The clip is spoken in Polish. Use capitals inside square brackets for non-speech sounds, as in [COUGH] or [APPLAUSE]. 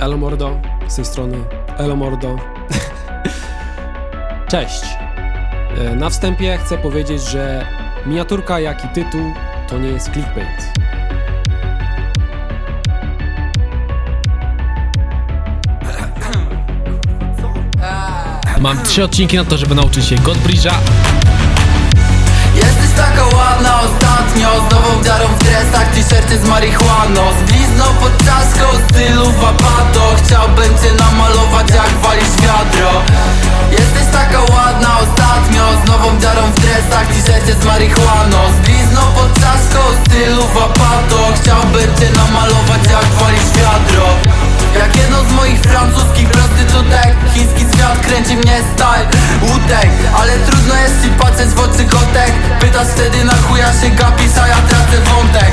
Elo Mordo, z tej strony Elo Mordo. [LAUGHS] Cześć. E, Na wstępie chcę powiedzieć, że miniaturka jak i tytuł to nie jest clickbait. Mam trzy odcinki na to, żeby nauczyć się Godbridge'a. Jesteś taka ładna ostatnio Z nową wiarą w dresach, t-shirty z marihuaną Z blizną pod z marihuaną Z blizną pod czaszką, stylu wapato. Chciałbym cię namalować jak walisz wiadro. Jak jedną z moich francuskich prostytutek. Chiński zwiat kręci mnie style. Łutek Ale trudno jest ci patrzeć w oczy kotek. Pytasz wtedy na chuja się gapisz, a ja tracę wątek